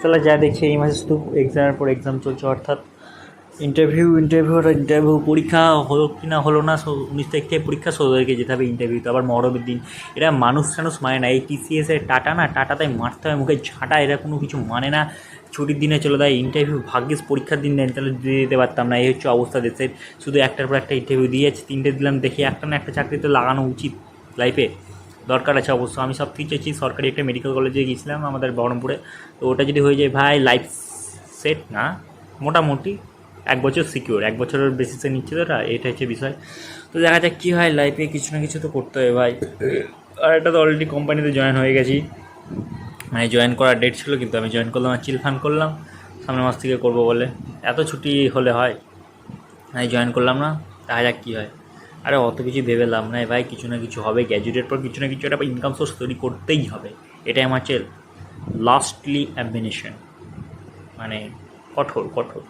তাহলে যা দেখছি এই মাসে শুধু এক্সামের পর এক্সাম চলছে, অর্থাৎ ইন্টারভিউ ইন্টারভিউ ইন্টারভিউ পরীক্ষা হলো কি না হলো না উনিশ তারিখ থেকে পরীক্ষা ষোলো তারিখে যেতে হবে ইন্টারভিউতে আবার মরবের দিন। এরা মানুষ টানুষ মানে না, এই টিসিএস এর টাটা না টাটাতে মারতে হয়, মুখে ঝাঁটা, এরা কোনো কিছু মানে না। ছুটির দিনে চলে দেয় ইন্টারভিউ ভাগ্যিস পরীক্ষার দিন দেন তাহলে দিয়ে দিতে পারতাম না, এই হচ্ছে অবস্থা দেশের। শুধু একটার পর একটা ইন্টারভিউ দিয়েছে তিনটে দিলাম, দেখি একটা না একটা চাকরি তো লাগানো উচিত লাইফে দরকার আছে অবশ্য। আমি সব কিছু চাইছি, সরকারি একটা মেডিকেল কলেজে গিয়েছিলাম আমাদের বহরমপুরে। তো ওটা যদি হয়ে যায়, ভাই লাইফ সেট না, মোটামুটি এক বছর সিকিউর এক বছরের বেসিসে নিচ্ছে তো এটা হচ্ছে বিষয়। তো দেখা যাক কী হয় লাইফে কিছু না কিছু তো করতে হবে ভাই। আর এটা তো অলরেডি কোম্পানিতে জয়েন হয়ে গেছি। মানে জয়েন করার ডেট ছিল, কিন্তু আমি জয়েন করলাম, আর চিল ফান করলাম। সামনের মাস থেকে করব বলে। এত ছুটি হলে হয়, আমি জয়েন করলাম না, দেখা যাক কী হয়। আরে অত কিছু ভেবে লাভ নাই ভাই, কিছু না কিছু হবে। গ্র্যাজুয়েটের পর কিছু না কিছু একটা ইনকাম সোর্স তৈরি করতেই হবে। এটাই আমার চেল লাস্টলি অ্যাম্বিনেশন মানে কঠোর কঠোর।